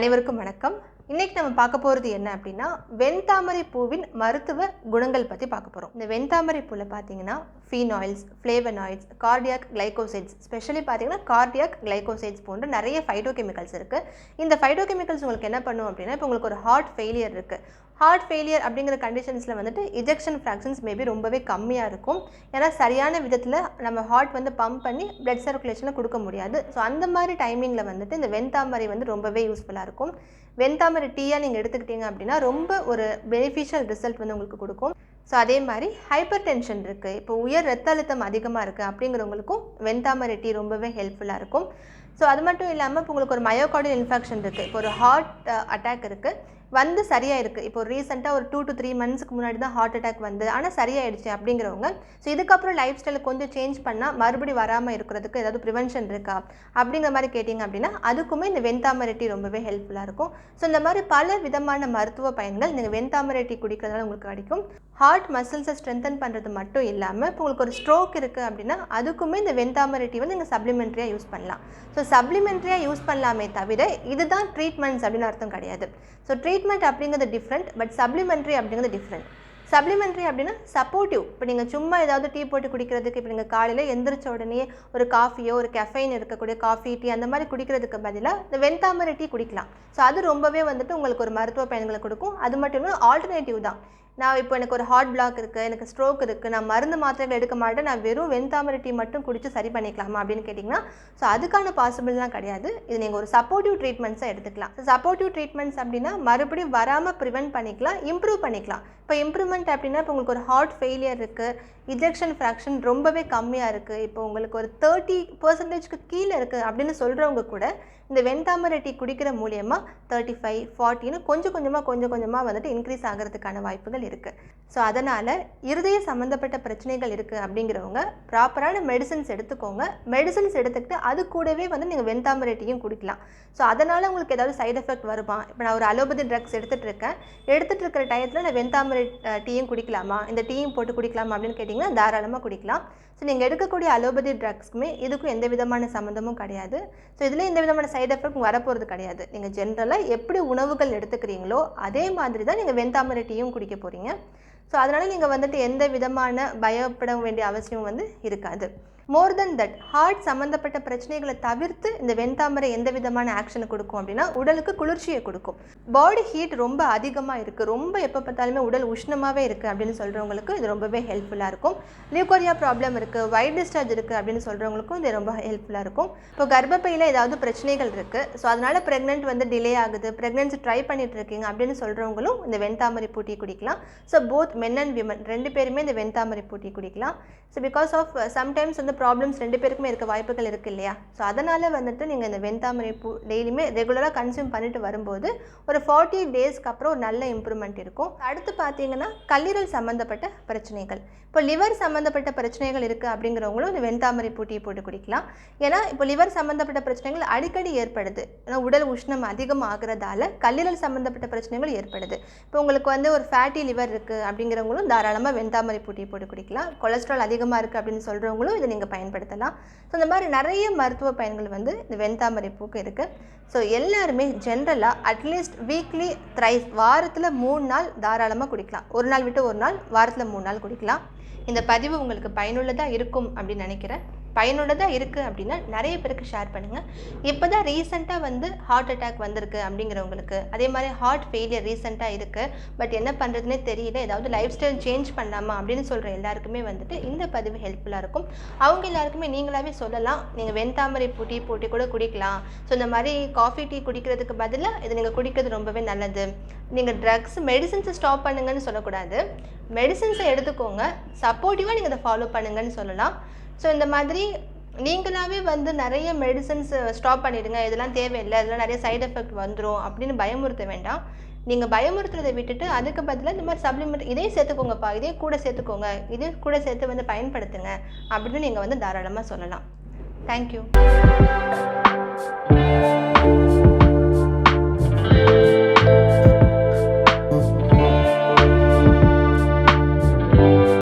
அனைவருக்கும் வணக்கம். இன்றைக்கி நம்ம பார்க்க போகிறது என்ன அப்படின்னா வெண்தாமரை பூவின் மருத்துவ குணங்கள் பற்றி பார்க்க போகிறோம் இந்த வெண்தாமரை பூவில் பார்த்தீங்கன்னா phenols flavonoids cardiac glycosides specially பார்த்தீங்கன்னா கார்டியாக் கிளைகோசைட்ஸ் போன்ற நிறைய ஃபைட்டோ கெமிக்கல்ஸ் இருக்குது இந்த ஃபைட்டோ கெமிக்கல்ஸ் உங்களுக்கு என்ன பண்ணும் அப்படின்னா இப்போ உங்களுக்கு ஒரு ஹார்ட் ஃபெயிலியர் இருக்குது ஹார்ட் ஃபெயிலியர் அப்படிங்கிற கண்டிஷன்ஸில் வந்துட்டு இஜெக்ஷன் ஃப்ராக்ஷன்ஸ் மேபி ரொம்பவே கம்மியாக இருக்கும். ஏன்னா சரியான விதத்தில் நம்ம ஹார்ட் வந்து பம்ப் பண்ணி பிளட் சர்க்குலேஷனில் கொடுக்க முடியாது. ஸோ அந்த மாதிரி டைமிங்கில் வந்துட்டு இந்த வெண்தாமரை வந்து ரொம்பவே யூஸ்ஃபுல்லாக இருக்கும். வெண்தாமரை டீயாக நீங்கள் எடுத்துக்கிட்டீங்க அப்படின்னா ரொம்ப ஒரு பெனிஃபிஷியல் ரிசல்ட் வந்து உங்களுக்கு கொடுக்கும். ஸோ அதே மாதிரி ஹைப்பர் டென்ஷன் இருக்குது இப்போ உயர் ரத்த அழுத்தம் அதிகமாக இருக்குது அப்படிங்கிறவங்களுக்கும் வெண்தாமரை டீ ரொம்பவே ஹெல்ப்ஃபுல்லாக இருக்கும். ஸோ அது மட்டும் இல்லாமல் இப்போ உங்களுக்கு ஒரு மயோகார்டியல் இன்ஃபெக்ஷன் இருக்குது இப்போ ஒரு ஹார்ட் அட்டாக் இருக்குது வந்து சரியாக இருக்குது இப்போ ரீசெண்டாக ஒரு டூ டு த்ரீ மந்த்ஸ்க்கு முன்னாடி தான் ஹார்ட் அட்டாக் வந்து ஆனால் சரியாயிடுச்சு அப்படிங்கிறவங்க. ஸோ இதுக்கப்புறம் லைஃப் ஸ்டைலை கொஞ்சம் சேஞ்ச் பண்ணால் மறுபடி வராமல் இருக்கிறதுக்கு ஏதாவது ப்ரிவென்ஷன் இருக்கா? அப்படிங்கிற மாதிரி கேட்டிங்க அப்படின்னா அதுக்குமே இந்த வெண்தாமரை டீ ரொம்பவே ஹெல்ப்ஃபுல்லாக இருக்கும். ஸோ இந்த மாதிரி பல விதமான மருத்துவ பயன்கள் நீங்கள் வெண்தாமரை டீ குடிக்கிறதுனால உங்களுக்கு கிடைக்கும். ஹார்ட் மசில்ஸை ஸ்ட்ரென்தன் பண்ணுறது மட்டும் இல்லாமல் இப்போ உங்களுக்கு ஒரு ஸ்ட்ரோக் இருக்குது அப்படின்னா அதுக்குமே இந்த வெண்தாமரை டீ வந்து நீங்கள் சப்ளிமெண்ட்ரியாக யூஸ் பண்ணலாம். ஸோ சப்ளிமெண்ட்ரியாக யூஸ் பண்ணலாமே தவிர இதுதான் ட்ரீட்மெண்ட்ஸ் அப்படின்னு அர்த்தம் கிடையாது. ஸோ ட்ரீட் ட்ரீட்மெண்ட் அப்படிங்கிறது டிஃப்ரெண்ட் பட் சப்ளிமெண்ட்ரி அப்படிங்கிறது டிஃப்ரெண்ட் சப்ளிமெண்ட்ரி அப்படின்னா சப்போர்ட்டிவ் இப்போ நீங்கள் சும்மா ஏதாவது டீ போட்டு குடிக்கிறதுக்கு இப்போ நீங்கள் காலையில் எந்திரிச்ச உடனே ஒரு காஃபியோ ஒரு கெஃபைன் இருக்கக்கூடிய காஃபி டீ அந்த மாதிரி குடிக்கிறதுக்கு பதிலாக இந்த வெண்தாமரை டீ குடிக்கலாம். ஸோ அது ரொம்பவே வந்துட்டு உங்களுக்கு ஒரு மருத்துவ பயன்களை கொடுக்கும். அது மட்டும் இல்லாமல் ஆல்டர்னேட்டிவ் தான். நான் இப்போ எனக்கு ஒரு ஹார்ட் பிளாக் இருக்குது எனக்கு ஸ்ட்ரோக் இருக்குது நான் மருந்து மாத்திரைகள் எடுக்க மாட்டேன் நான் வெறும் வெண்தாமரை டீ மட்டும் குடித்து சரி பண்ணிக்கலாமா அப்படின்னு கேட்டிங்கன்னா ஸோ அதுக்கான பாசிபிள்லாம் கிடையாது. இது நீங்கள் ஒரு சப்போர்ட்டிவ் ட்ரீட்மெண்ட்ஸை எடுத்துக்கலாம். சப்போர்ட்டிவ் ட்ரீட்மெண்ட்ஸ் அப்படின்னா மறுபடியும் வராமல் ப்ரிவென்ட் பண்ணிக்கலாம் இம்ப்ரூவ் பண்ணிக்கலாம். இப்போ இம்ப்ரூவ்மெண்ட் அப்படின்னா இப்போ உங்களுக்கு ஒரு ஹார்ட் ஃபெயிலியர் இருக்குது இஜெக்ஷன் ஃப்ராக்ஷன் ரொம்பவே கம்மியாக இருக்குது இப்போ உங்களுக்கு ஒரு தேர்ட்டி பர்சன்டேஜ்க்கு கீழே இருக்குது அப்படின்னு சொல்கிறவங்க கூட இந்த வெண்தாமரை டீ குடிக்கிற மூலியமாக தேர்ட்டி ஃபைவ் ஃபார்ட்டின்னு கொஞ்சம் கொஞ்சமாக கொஞ்சம் கொஞ்சமாக வந்துட்டு இன்க்ரீஸ் ஆகிறதுக்கான வாய்ப்புகள் இருக்குது இருக்குது ஸோ அதனால் இருதய சம்மந்தப்பட்ட பிரச்சனைகள் இருக்குது அப்படிங்கிறவங்க ப்ராப்பரான மெடிசன்ஸ் எடுத்துக்கோங்க. மெடிசன்ஸ் எடுத்துக்கிட்டு அது கூடவே வந்து நீங்கள் வெண்தாமரை டீயும் குடிக்கலாம். ஸோ அதனால் உங்களுக்கு ஏதாவது சைடு எஃபெக்ட் வருமா? இப்போ நான் ஒரு அலோபதி ட்ரக்ஸ் எடுத்துகிட்டு இருக்கேன். எடுத்துகிட்டு இருக்கிற டயத்தில் நான் வெண்தாமரை டீயும் குடிக்கலாமா? இந்த டீயும் போட்டு குடிக்கலாமா அப்படின்னு கேட்டிங்கன்னா தாராளமாக குடிக்கலாம். ஸோ நீங்கள் எடுக்கக்கூடிய அலோபதி ட்ரக்ஸ்க்குமே இதுக்கும் எந்த விதமான சம்மந்தமும் கிடையாது. ஸோ இதில் எந்த விதமான சைடு எஃபெக்ட் வரப்போகிறது கிடையாது. நீங்கள் ஜென்ரலாக எப்படி உணவுகள் எடுத்துக்கிறீங்களோ அதே மாதிரி தான் நீங்கள் வெந்தாமரை டீயும் குடிக்க போகிறீங்க ஸோ அதனால் நீங்கள் வந்துட்டு எந்த விதமான பயப்பட வேண்டிய அவசியம் வந்து இருக்காது. மோர் தென் தட் ஹார்ட் சம்மந்தப்பட்ட பிரச்சனைகளை தவிர்த்து இந்த வெண்தாமரை எந்த விதமான ஆக்ஷனை கொடுக்கும் அப்படின்னா உடலுக்கு குளிர்ச்சியை கொடுக்கும். பாடி ஹீட் ரொம்ப அதிகமாக இருக்குது ரொம்ப எப்போ பார்த்தாலுமே உடல் உஷ்ணமாகவே இருக்குது அப்படின்னு சொல்கிறவங்களுக்கு இது ரொம்பவே ஹெல்ப்ஃபுல்லாக இருக்கும். லியூகோரியா ப்ராப்ளம் இருக்குது வைட் டிஸ்சார்ஜ் இருக்குது அப்படின்னு சொல்கிறவங்களுக்கும் இது ரொம்ப ஹெல்ப்ஃபுல்லாக இருக்கும். இப்போ கர்ப்பப்பையில் ஏதாவது பிரச்சனைகள் இருக்குது ஸோ அதனால் ப்ரெக்னென்ட் வந்து டிலே ஆகுது. ப்ரெக்னென்சி ட்ரை பண்ணிட்டு இருக்கீங்க அப்படின்னு சொல்கிறவங்களும் இந்த வெண்தாமரை பூட்டி குடிக்கலாம். So both men and women ரெண்டு பேருமே இந்த வெண்தாமரை பூட்டி குடிக்கலாம். ஸோ பிகாஸ் ஆஃப் சம்டைம்ஸ் வந்து ப்ராப்ளம்ஸ் ரெண்டு பேருக்குமே இருக்க வாய்ப்புகள் இருக்குது இல்லையா? ஸோ அதனால் வந்துட்டு நீங்கள் இந்த வெண்தாமரை பூ டெய்லியுமே ரெகுலராக கன்சியூம் பண்ணிட்டு வரும்போது ஒரு ஃபார்ட்டி டேஸ்க்கு அப்புறம் ஒரு நல்ல இம்ப்ரூவ்மெண்ட் இருக்கும். அடுத்து பார்த்தீங்கன்னா கல்லீரல் சம்மந்தப்பட்ட பிரச்சனைகள். இப்போ லிவர் சம்மந்தப்பட்ட பிரச்சனைகள் இருக்குது அப்படிங்கிறவங்களும் இந்த வெண்தாமரை பூட்டியை போட்டு குடிக்கலாம். ஏன்னா இப்போ லிவர் சம்மந்தப்பட்ட பிரச்சனைகள் அடிக்கடி ஏற்படுது. ஏன்னா உடல் உஷ்ணம் அதிகமாகிறதால கல்லீரல் சம்மந்தப்பட்ட பிரச்சனைகள் ஏற்படுது. இப்போ உங்களுக்கு வந்து ஒரு ஃபேட்டி லிவர் இருக்குது அப்படிங்கிறவங்களும் தாராளமாக வெண்தாமரை பூட்டியை போட்டு குடிக்கலாம். கொலஸ்ட்ரால் அதிகமாக இருக்குது அப்படின்னு சொல்கிறவங்களும் இதை நீங்கள் பயன்படுத்தலாம். ஸோ இந்த மாதிரி நிறைய மருத்துவ பயன்கள் வந்து இந்த வெண்தாமரை பூக்கு இருக்குது ஸோ எல்லாருமே ஜென்ரலாக அட்லீஸ்ட் வீக்லி த்ரைஸ் வாரத்தில் மூணு நாள் தாராளமாக குடிக்கலாம். ஒரு நாள் விட்டு ஒரு நாள் வாரத்தில் மூணு நாள் குடிக்கலாம். இந்த பதிவு உங்களுக்கு பயனுள்ளதாக இருக்கும் அப்படின்னு நினைக்கிறேன். பயனுள்ளதாக இருக்குது அப்படின்னா நிறைய பேருக்கு ஷேர் பண்ணுங்கள் இப்போ தான் ரீசெண்டாக வந்து ஹார்ட் அட்டாக் வந்திருக்கு அப்படிங்கிறவங்களுக்கு. அதே மாதிரி ஹார்ட் ஃபெயிலியர் ரீசெண்டாக இருக்குது பட் என்ன பண்ணுறதுனே தெரியல. ஏதாவது லைஃப் ஸ்டைல் சேஞ்ச் பண்ணலாமா அப்படின்னு சொல்கிற எல்லாருக்குமே வந்துட்டு இந்த பதிவு ஹெல்ப்ஃபுல்லாக இருக்கும். அவங்க எல்லாருக்குமே நீங்களாகவே சொல்லலாம். நீங்கள் வெண்தாமரை பூட்டி போட்டி கூட குடிக்கலாம். ஸோ இந்த மாதிரி காஃபி டீ குடிக்கிறதுக்கு பதிலாக இது நீங்கள் குடிக்கிறது ரொம்பவே நல்லது. நீங்கள் ட்ரக்ஸ் மெடிசின்ஸை ஸ்டாப் பண்ணுங்கன்னு சொல்லக்கூடாது. மெடிசின்ஸை எடுத்துக்கோங்க. சப்போர்ட்டிவாக நீங்கள் இதை ஃபாலோ பண்ணுங்கன்னு சொல்லலாம். ஸோ இந்த மாதிரி நீங்களாகவே வந்து நிறைய மெடிசன்ஸ் ஸ்டாப் பண்ணிடுங்க. இதெல்லாம் தேவையில்லை. இதெல்லாம் நிறைய சைடு எஃபெக்ட் வந்துடும் அப்படின்னு பயமுறுத்த வேண்டாம். நீங்கள் பயமுறுத்துறதை விட்டுட்டு அதுக்கு பதிலாக இந்த மாதிரி சப்ளிமெண்ட் இதையும் சேர்த்துக்கோங்கப்பா. இதையும் கூட சேர்த்துக்கோங்க. இதையும் கூட சேர்த்து வந்து பயன்படுத்துங்க அப்படின்னு நீங்கள் வந்து தாராளமாக சொல்லலாம். தேங்க்யூ